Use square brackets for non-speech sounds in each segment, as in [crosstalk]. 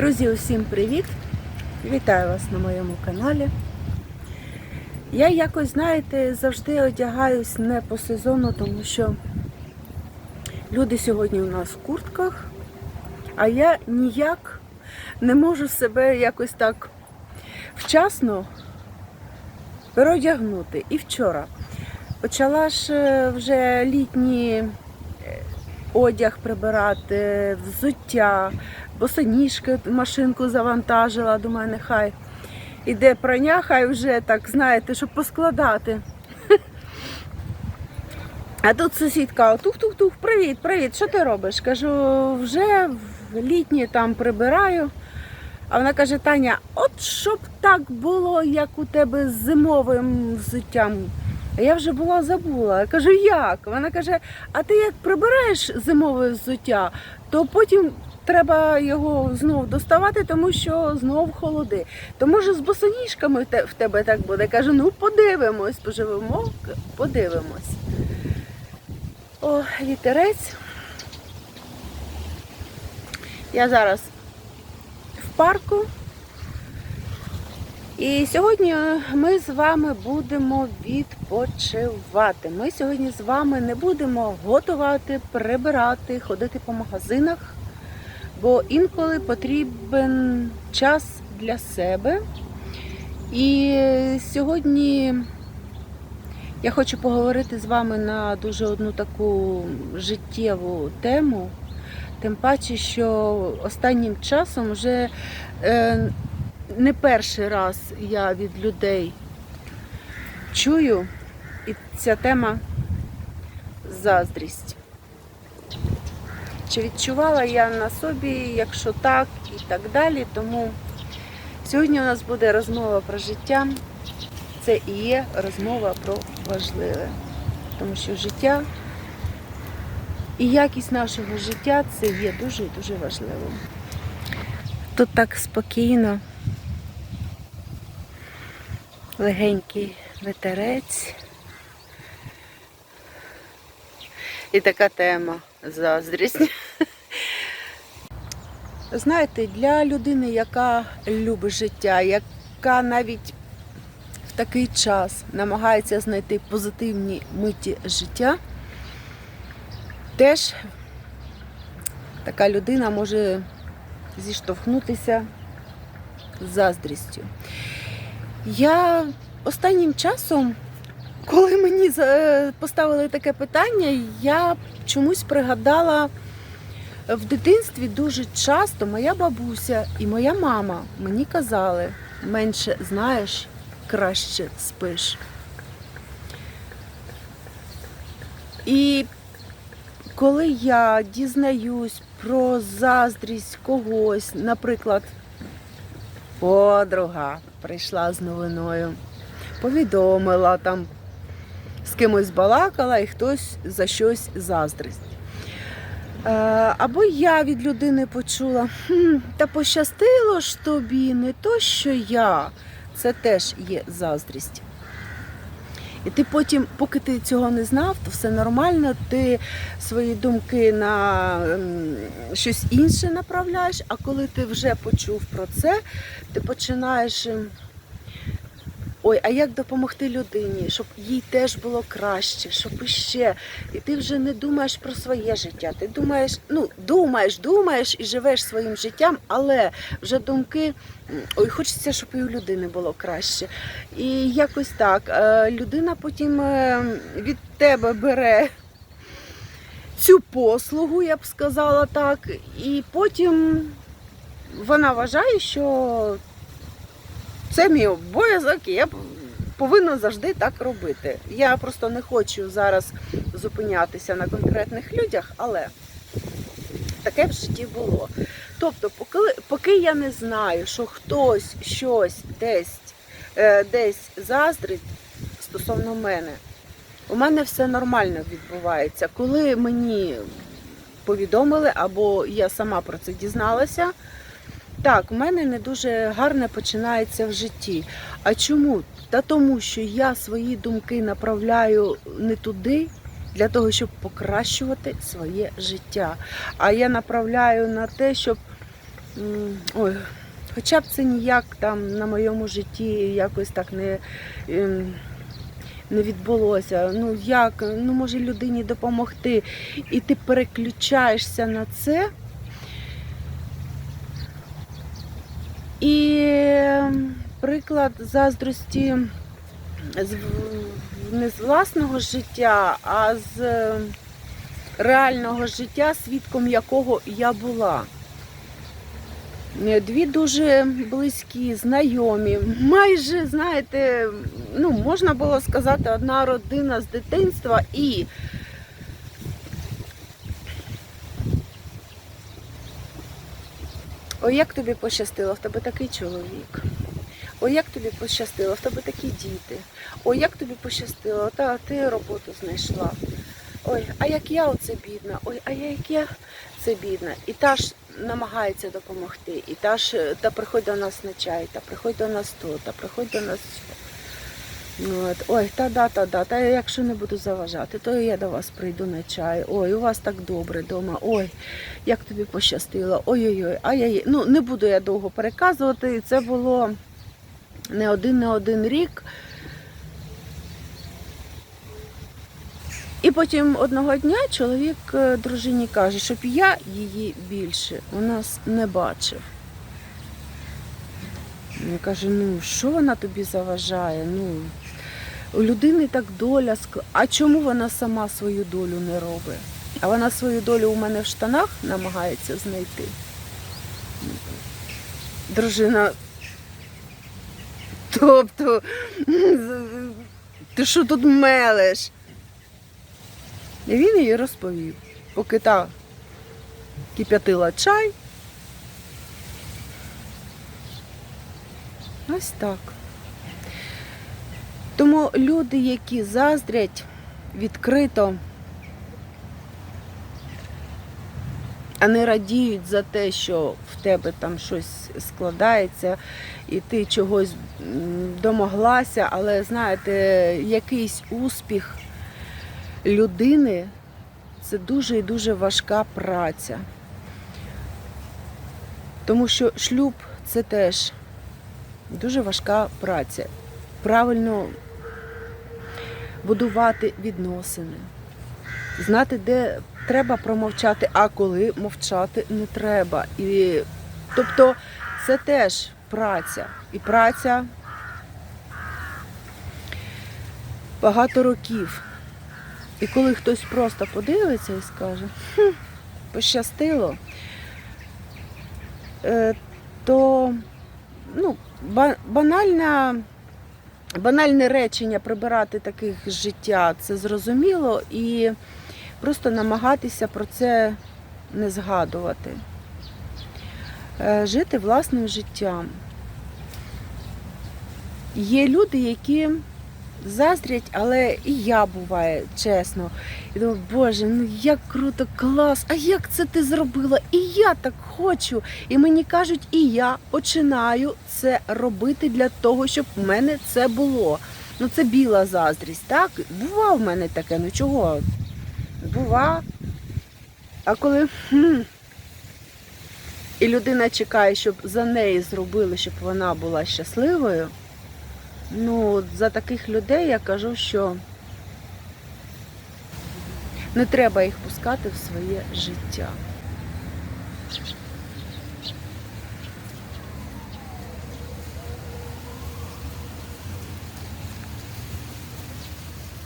Друзі, усім привіт! Вітаю вас на моєму каналі. Я якось, знаєте, завжди одягаюсь не по сезону, тому що люди сьогодні у нас в куртках, а я ніяк не можу себе якось так вчасно переодягнути. І вчора почала ж е, вже літні е, одяг прибирати, взуття, босоніжки машинку завантажила, думаю, нехай іде прання, хай вже так, знаєте, щоб поскладати. [laughs] А тут сусідка, тух-тух-тух, привіт, привіт, що ти робиш? Кажу, вже в літні там прибираю. А вона каже, Таня, от щоб так було, як у тебе з зимовим взуттям. А я вже була забула. Я кажу, як? Вона каже, а ти як прибираєш зимове взуття, то потім треба його знов доставати, тому що знов холоди. То може з босоніжками в тебе так буде. Кажу, ну подивимось, поживемо, подивимось. О, вітерець. Я зараз в парку. І сьогодні ми з вами будемо відпочивати. Ми сьогодні з вами не будемо готувати, прибирати, ходити по магазинах, бо інколи потрібен час для себе. І сьогодні я хочу поговорити з вами на дуже одну таку життєву тему. Тим паче, що останнім часом вже е, не перший раз я від людей чую, і ця тема заздрість. Чи відчувала я на собі, якщо так і так далі. Тому сьогодні у нас буде розмова про життя. Це і є розмова про важливе. Тому що життя і якість нашого життя це є дуже і дуже важливим. Тут так спокійно, легенький ветерець. І така тема заздрість. Знаєте, для людини, яка любить життя, яка навіть в такий час намагається знайти позитивні миті життя, теж така людина може зіштовхнутися з заздрістю. Я останнім часом, коли мені поставили таке питання, я чомусь пригадала в дитинстві дуже часто моя бабуся і моя мама мені казали, менше знаєш, краще спиш. І коли я дізнаюсь про заздрість когось, наприклад, подруга прийшла з новиною, повідомила там, з кимось балакала і хтось за щось заздрить. Е, Або я від людини почула, «Хм, та пощастило ж тобі, не то, що я. Це теж є заздрість. І ти потім, поки ти цього не знав, то все нормально, ти свої думки на щось інше направляєш, а коли ти вже почув про це, ти починаєш. Ой, а як допомогти людині, щоб їй теж було краще, щоб іще. І ти вже не думаєш про своє життя. Ти думаєш, ну, думаєш, думаєш і живеш своїм життям, але вже думки, ой, хочеться, щоб і у людини було краще. І якось так. е, Людина потім е, від тебе бере цю послугу, я б сказала так, і потім вона вважає, що це мій обов'язок, і я повинна завжди так робити. Я просто не хочу зараз зупинятися на конкретних людях, але таке в житті було. Тобто, поки, поки я не знаю, що хтось щось десь, е, десь заздрить стосовно мене, у мене все нормально відбувається. Коли мені повідомили, або я сама про це дізналася, так, у мене не дуже гарне починається в житті. А чому? Та тому, що я свої думки направляю не туди, для того, щоб покращувати своє життя. А я направляю на те, щоб ой, хоча б це ніяк там на моєму житті якось так не, ем, не відбулося. Ну як, ну може людині допомогти, і ти переключаєшся на це. І ем, приклад заздрості з, не з власного життя, а з е, реального життя, свідком якого я була. Е, Дві дуже близькі, знайомі, майже, знаєте, ну, можна було сказати, одна родина з дитинства і Ой, як тобі пощастило, в тебе такий чоловік. Ой, як тобі пощастило, в тебе такі діти. Ой, як тобі пощастило, та ти роботу знайшла. Ой, а як я оце бідна, ой, а як я це бідна. І та ж намагається допомогти, і та ж та приходь до нас на чай, та приходь до нас то, та приходь до нас. Ну, От. Ой, та да, та да, та якщо не буду заважати, то я до вас прийду на чай. Ой, у вас так добре вдома. Ой, як тобі пощастило. Ой-ой-ой, ай-яй. Ну, не буду я довго переказувати. Це було не один, не один рік. І потім одного дня чоловік е, дружині каже, щоб я її більше у нас не бачив. Він каже, ну що вона тобі заважає? Ну, у людини так доля скла- А чому вона сама свою долю не робить? А вона свою долю у мене в штанах намагається знайти. Дружина. Тобто, ти що тут мелеш? І він їй розповів, поки та кип'ятила чай. Ось так. Тому люди, які заздрять відкрито, а не радіють за те, що в тебе там щось складається, і ти чогось домоглася, але знаєте, якийсь успіх людини це дуже і дуже важка праця. Тому що шлюб це теж дуже важка праця. Правильно будувати відносини, знати, де треба промовчати, а коли мовчати не треба. І, тобто це теж праця. І праця багато років. І коли хтось просто подивиться і скаже, хм, пощастило, е, то ну, банальна, банальне речення прибирати таких життя це зрозуміло і просто намагатися про це не згадувати. Е, Жити власним життям. Є люди, які заздрять, але і я буває, чесно. І думаю, Боже, ну як круто, клас! А як це ти зробила? І я так хочу. І мені кажуть, і я починаю це робити для того, щоб в мене це було. Ну це біла заздрість, так? Бува в мене таке, ну чого? Бува. А коли хм, і людина чекає, щоб за неї зробили, щоб вона була щасливою. Ну, за таких людей я кажу, що не треба їх пускати в своє життя.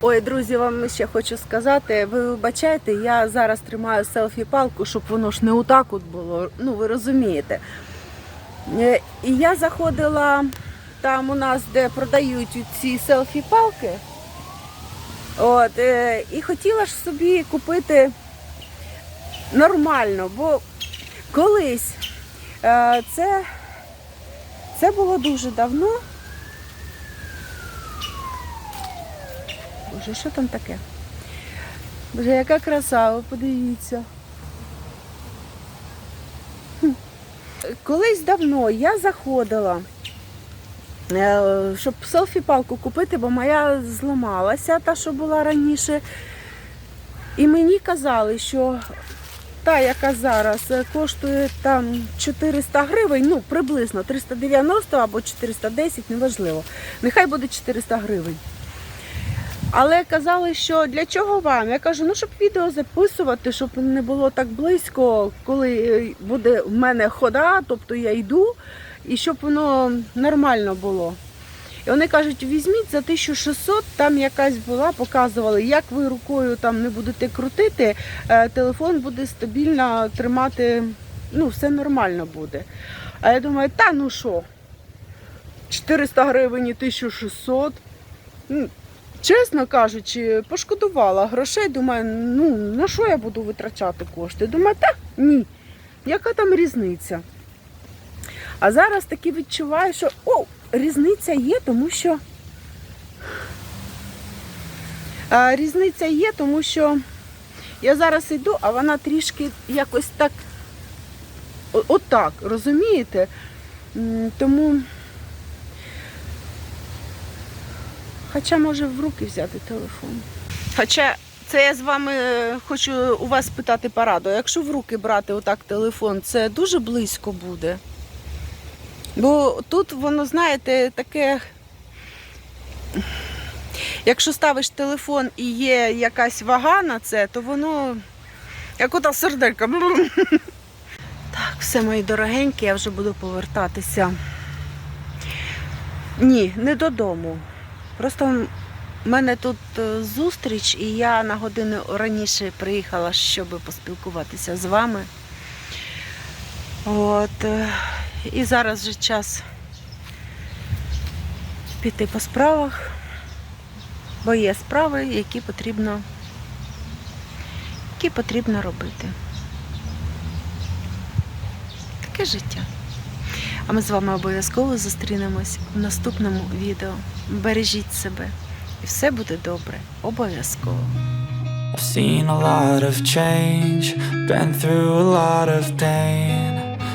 Ой, друзі, вам ще хочу сказати. Ви вибачайте, я зараз тримаю селфі-палку, щоб воно ж не отак от було. Ну, ви розумієте. Е, І я заходила там у нас, де продають ці селфі-палки. От, е, і хотіла ж собі купити нормально, бо колись е, це, це було дуже давно. Боже, що там таке? Боже, яка краса, ви подивіться. Колись давно я заходила щоб селфі-палку купити, бо моя зламалася, та, що була раніше. І мені казали, що та, яка зараз е, коштує там 400 гривень, ну приблизно 390 або 410, неважливо. Нехай буде 400 гривень. Але казали, що для чого вам? Я кажу, ну щоб відео записувати, щоб не було так близько, коли е, буде в мене хода, тобто я йду, і щоб воно нормально було. І вони кажуть, візьміть за 1600, там якась була, показували, як ви рукою там не будете крутити, е, телефон буде стабільно тримати, ну, все нормально буде. А я думаю, та ну що, 400 гривень і 1600. Ну, Чесно кажучи, пошкодувала грошей. Думаю, ну на що я буду витрачати кошти? Думаю, та ні. Яка там різниця? А зараз таки відчуваю, що о, різниця є, тому що а, різниця є, тому що я зараз йду, а вона трішки якось так отак, розумієте? Тому. Хоча може в руки взяти телефон. Хоча це я з вами е, хочу у вас питати пораду. Якщо в руки брати отак телефон, це дуже близько буде. Бо тут воно, знаєте, таке. Якщо ставиш телефон і є якась вага на це, то воно як ота серделька. Так, все мої дорогенькі, я вже буду повертатися. Ні, не додому. Просто в мене тут е, зустріч, і я на годину раніше приїхала, щоб поспілкуватися з вами. От. е, І зараз вже час піти по справах, бо є справи, які потрібно, які потрібно робити. Таке життя. А ми з вами обов'язково зустрінемось в наступному відео. Бережіть себе, і все буде добре. Обов'язково. I've seen a lot of change, been through a lot of pain.